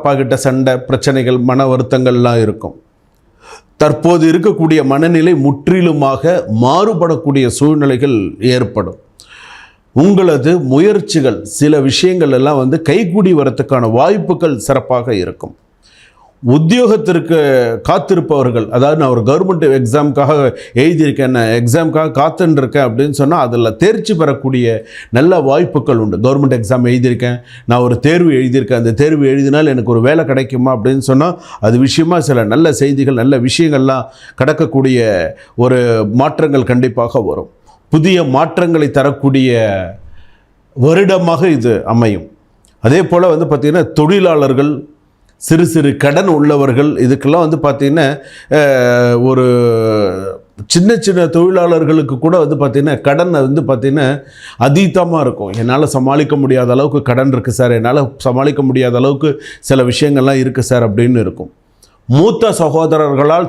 அப்பா கிட்ட சண்டை பிரச்சனைகள் மன வருத்தங்கள்லாம் இருக்கும். தற்போது இருக்கக்கூடிய மனநிலை முற்றிலுமாக மாறுபடக்கூடிய சூழ்நிலைகள் ஏற்படும். உங்களது முயற்சிகள் சில விஷயங்கள் எல்லாம் வந்து கைகூடி வரத்துக்கான வாய்ப்புகள் சிறப்பாக இருக்கும். உத்தியோகத்திற்கு காத்திருப்பவர்கள் அதாவது நான் ஒரு கவர்மெண்ட் எக்ஸாமுக்காக எழுதியிருக்கேன் நான் எக்ஸாமுக்காக காத்துன்னு இருக்கேன் அப்படின்னு சொன்னால் அதில் தேர்ச்சி பெறக்கூடிய நல்ல வாய்ப்புகள் உண்டு. கவர்மெண்ட் எக்ஸாம் எழுதியிருக்கேன் நான் ஒரு தேர்வு எழுதியிருக்கேன் அந்த தேர்வு எழுதினால் எனக்கு ஒரு வேலை கிடைக்குமா அப்படின்னு சொன்னால் அது விஷயமாக சில நல்ல செய்திகள் நல்ல விஷயங்கள்லாம் கடக்கக்கூடிய ஒரு மாற்றங்கள் கண்டிப்பாக வரும். புதிய மாற்றங்களை தரக்கூடிய வருடமாக இது அமையும். அதே போல் வந்து பார்த்திங்கன்னா தொழிலாளர்கள் சிறு சிறு கடன் உள்ளவர்கள். இதுக்கெல்லாம் வந்து பார்த்திங்கன்னா ஒரு சின்ன சின்ன தொழிலாளர்களுக்கு கூட வந்து பார்த்திங்கன்னா கடன் வந்து பார்த்திங்கன்னா அதீதமாக இருக்கும். என்னால் சமாளிக்க முடியாத அளவுக்கு கடன் இருக்குது சார். என்னால் சமாளிக்க முடியாத அளவுக்கு சில விஷயங்கள்லாம் இருக்குது சார் அப்படின்னு இருக்கும். மூத்த சகோதரர்களால்